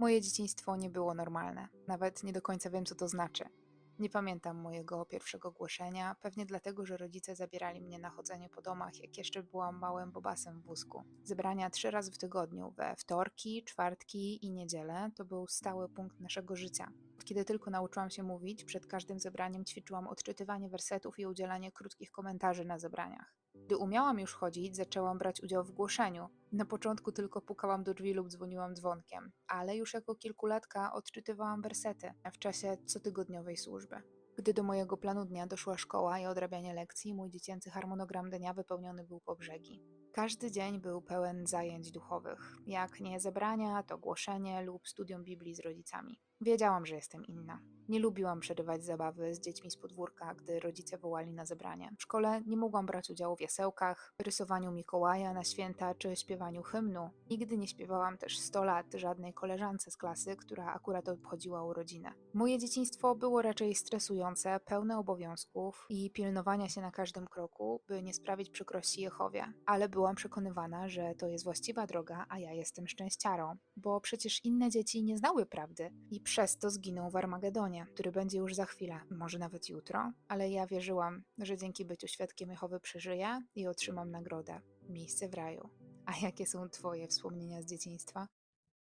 Moje dzieciństwo nie było normalne. Nawet nie do końca wiem, co to znaczy. Nie pamiętam mojego pierwszego głoszenia, pewnie dlatego, że rodzice zabierali mnie na chodzenie po domach, jak jeszcze byłam małym bobasem w wózku. Zebrania trzy razy w tygodniu, we wtorki, czwartki i niedzielę, to był stały punkt naszego życia. Kiedy tylko nauczyłam się mówić, przed każdym zebraniem ćwiczyłam odczytywanie wersetów i udzielanie krótkich komentarzy na zebraniach. Gdy umiałam już chodzić, zaczęłam brać udział w głoszeniu. Na początku tylko pukałam do drzwi lub dzwoniłam dzwonkiem, ale już jako kilkulatka odczytywałam wersety w czasie cotygodniowej służby. Gdy do mojego planu dnia doszła szkoła i odrabianie lekcji, mój dziecięcy harmonogram dnia wypełniony był po brzegi. Każdy dzień był pełen zajęć duchowych, jak nie zebrania, to głoszenie lub studium Biblii z rodzicami. Wiedziałam, że jestem inna. Nie lubiłam przerywać zabawy z dziećmi z podwórka, gdy rodzice wołali na zebranie. W szkole nie mogłam brać udziału w jasełkach, rysowaniu Mikołaja na święta czy śpiewaniu hymnu. Nigdy nie śpiewałam też 100 lat żadnej koleżance z klasy, która akurat obchodziła urodzinę. Moje dzieciństwo było raczej stresujące, pełne obowiązków i pilnowania się na każdym kroku, by nie sprawić przykrości Jehowie. Ale byłam przekonywana, że to jest właściwa droga, a ja jestem szczęściarą, bo przecież inne dzieci nie znały prawdy i przez to zginął w Armagedonie, który będzie już za chwilę, może nawet jutro, ale ja wierzyłam, że dzięki byciu świadkiem Jehowy przeżyję i otrzymam nagrodę miejsce w raju. A jakie są Twoje wspomnienia z dzieciństwa?